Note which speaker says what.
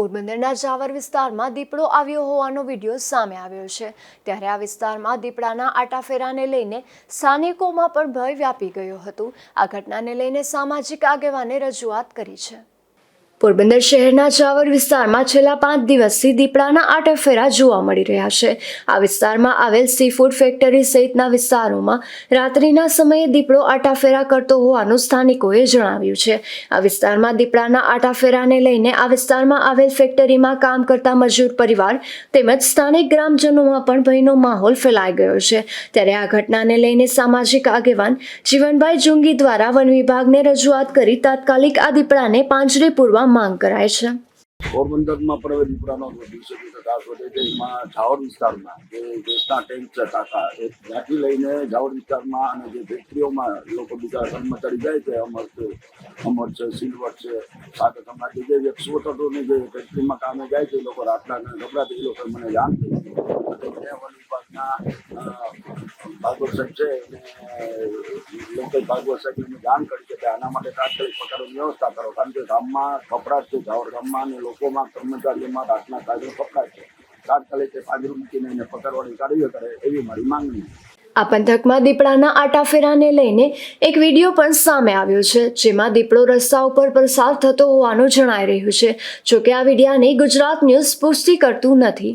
Speaker 1: પોરબંદરના જાવર વિસ્તારમાં દીપડો આવ્યો હોવાનો વીડિયો સામે આવ્યો છે. ત્યારે આ વિસ્તારમાં દીપડાના આટાફેરાને લઈને સ્થાનિકોમાં પણ ભય વ્યાપી ગયો હતો. આ ઘટનાને લઈને સામાજિક આગેવાને રજૂઆત કરી છે. પોરબંદર શહેરના ચાવર વિસ્તારમાં છેલ્લા પાંચ દિવસથી દીપડાના આટાફેરા જોવા મળી રહ્યા છે. આ વિસ્તારમાં આવેલ સી ફૂડ ફેક્ટરી સહિતના વિસ્તારોમાં રાત્રિના સમયે દીપડો આટાફેરા કરતો હોવાનું સ્થાનિકોએ જણાવ્યું છે. આ વિસ્તારમાં દીપડાના આટાફેરાને લઈને આ વિસ્તારમાં આવેલ ફેક્ટરીમાં કામ કરતા મજૂર પરિવાર તેમજ સ્થાનિક ગ્રામજનોમાં પણ ભયનો માહોલ ફેલાઈ ગયો છે. ત્યારે આ ઘટનાને લઈને સામાજિક આગેવાન જીવનભાઈ જુંગી દ્વારા વન વિભાગને રજૂઆત કરી તાત્કાલિક આ દીપડાને પાંજરે પૂરવા માંગ કરાય છે.
Speaker 2: પોરબંદરમાં પ્રવેશ દીપડાનો દિવસે વિકાસ વધે છે. એમાં ઝાવર વિસ્તારમાં જે ગેસના ટેન્ક છે કાકા, એ ત્યાંથી લઈને ઝાવર વિસ્તારમાં અને જે ફેક્ટરીઓમાં લોકો બીજા કર્મચારી જાય છે, અમર છે અમર છે, સિલ્વર છે સાથે તમારી જે તત્વોની જે ફેક્ટરીમાં કામે જાય છે, એ લોકો રાતના ગભરાતી, એ લોકો મને જાણ કરી. વિભાગના ભાગવત સાહેબ છે જાણ કરી કે આના માટે તાત્કાલિક પ્રકારની વ્યવસ્થા કરો. કારણ કે ગામમાં કપડાટ છે ઝાવર ગામમાં અને લોકોમાં કર્મચારીઓમાં રાતના કાયદો કપડાટ છે. તાત્કાલિક મૂકીને એને પકડવાની કાર્ય કરે એવી મારી માંગણી
Speaker 1: આ પંથકમાં દીપડાના આટાફેરાને લઈને એક વીડિયો પણ સામે આવ્યો છે, જેમાં દીપડો રસ્તા ઉપર પસાર થતો હોવાનું જણાઈ રહ્યું છે. જોકે આ વિડીયાની ગુજરાત ન્યૂઝ પુષ્ટિ કરતું નથી.